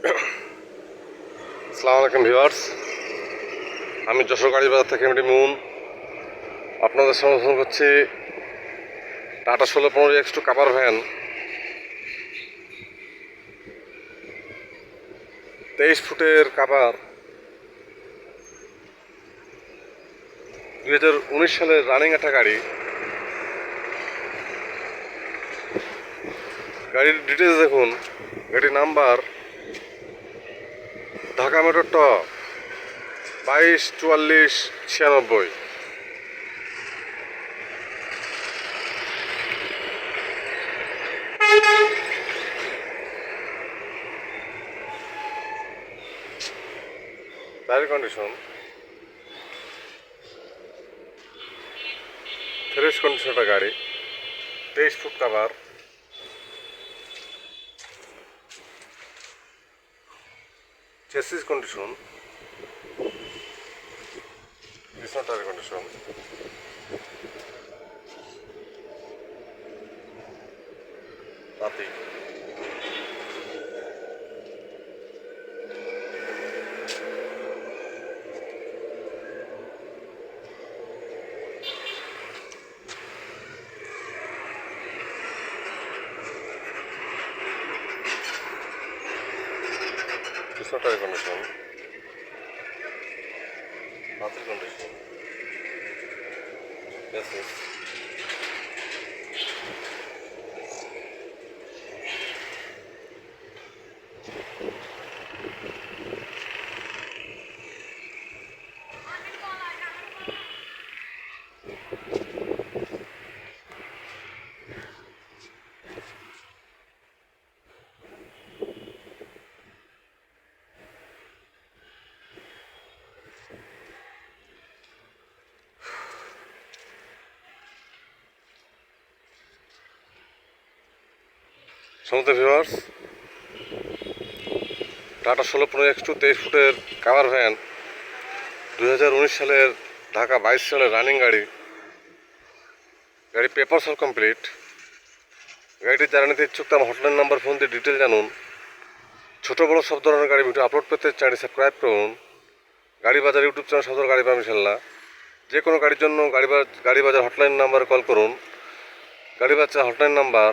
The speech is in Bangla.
আসসালামু আলাইকুম ভিউয়ার্স। আমি যশোর গাড়ি বাজার থেকে এমডি মুন। আপনাদের সমর্থন করছি টাটা ষোলো পনেরো এক্স টু কাভার ভ্যান। তেইশ ফুটের কাভার দুই হাজার উনিশ সালের রানিং একটা গাড়ি। গাড়ির ডিটেলস দেখুন। গাড়ির নাম্বার ঢাকা মেট্রো ট বাইশ চুয়াল্লিশ ছিয়ানব্বই। টায়ার কন্ডিশন ফ্রেশ কন্ডিশনটা গাড়ি। তেইশ ফুট কাভার চেসিস কন্ডিশন পিছন টায়ার কন্ডিশন রাতি পিছন টায়ার কন্ডিশন হাতের কন্ডিশন সমস্ত ভিউয়ার্স টাটা ষোলো পনেরো এক্স টু তেইশ ফুটের কাভার ভ্যান দুই হাজার উনিশ সালের ঢাকা বাইশ সালের রানিং গাড়ি। গাড়ি পেপার সব কমপ্লিট গাড়িটি যারা নিতে ইচ্ছুক তার হটলাইন নাম্বার ফোন দিয়ে ডিটেল জানুন। ছোটো বড়ো সব ধরনের গাড়ি ভিডিও আপলোড পেতে চ্যানেল সাবস্ক্রাইব করুন। গাড়ি বাজার ইউটিউব চ্যানেল সদর গাড়ি পাবেন ইনশাল্লাহ যে কোনো গাড়ির জন্য গাড়ি গাড়ি বাজার হটলাইন নাম্বারে কল করুন। গাড়ি বাজার hotline number